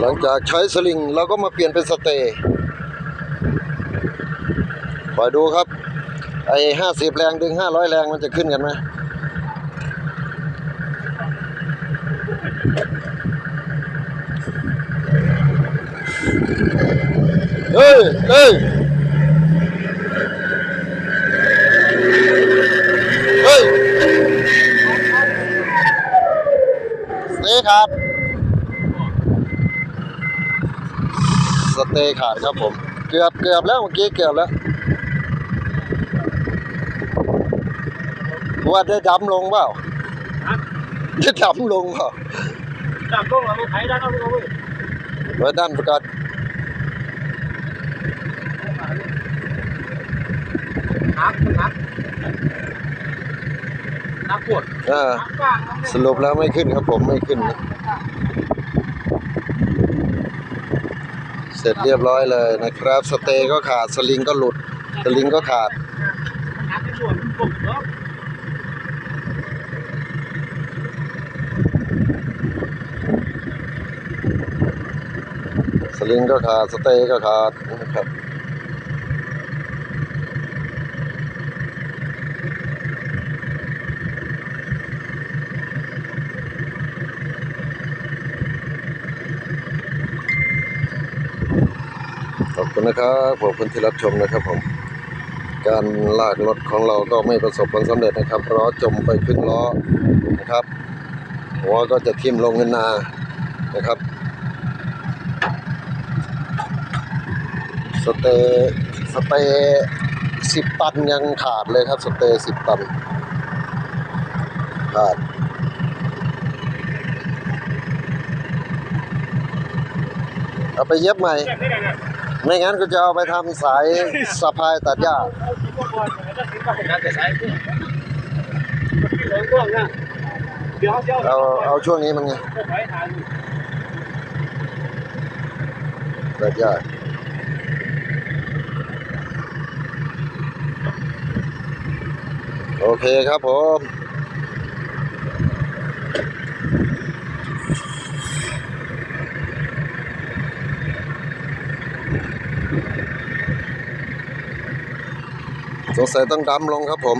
หลังจากใช้สลิงเราก็มาเปลี่ยนเป็นสเตย์คอยดูครับ ไอ้ห้าสิบแรงดึงห้าร้อยแรงมันจะขึ้นกันไหมเฮ้ยเฮ้ยเฮ้ยสเตย์ขา สเตย์ขาดครับผม เกือบเกือบแล้วเมื่อกี้เกือบแล้วว่าได้ดำลงเปล่าฮะได้ดำลงเปล่าจับต้องเราไถได้ต้องเอาไว้ไว้ด้านประกาศนักนักนักปวดอ่านักกลางนักสรุปแล้วไม่ขึ้นครับผมไม่ขึ้นนะเส ร็จเรียบร้อยเลยนะครับ สเตย์ก็ขาดสลิงก็หลุดสลิงก็ขาดนักที่ส่วนปลุกเนาะสลิงก็ขาดสเตย์ก็ขาดนะครับ ขอบคุณนะครับขอบคุณที่รับชมนะครับผม การลากรถของเราก็ไม่ประสบผลสำเร็จนะครับล้อจมไปครึ่งล้อนะครับ หัวก็จะทิ่มลงเงินนานะครับสเตย์สเตย์สิบตันยังขาดเลยครับสเตย์สิบตันขาดเอาไปเย็บใหม่ ได้ไงไม่งั้นก็จะเอาไปทำสายสะพายตัดหญ้าเอาที่พวกบอลจะทิ้งไปนะแต่ใช้ที่เหลืองกว้างนะเดี๋ยวเดี๋ยวเอาเอาช่วงนี้มันไงไว้ทานตัดหญ้าโอเคครับผม สงสัยต้องดำลงครับผม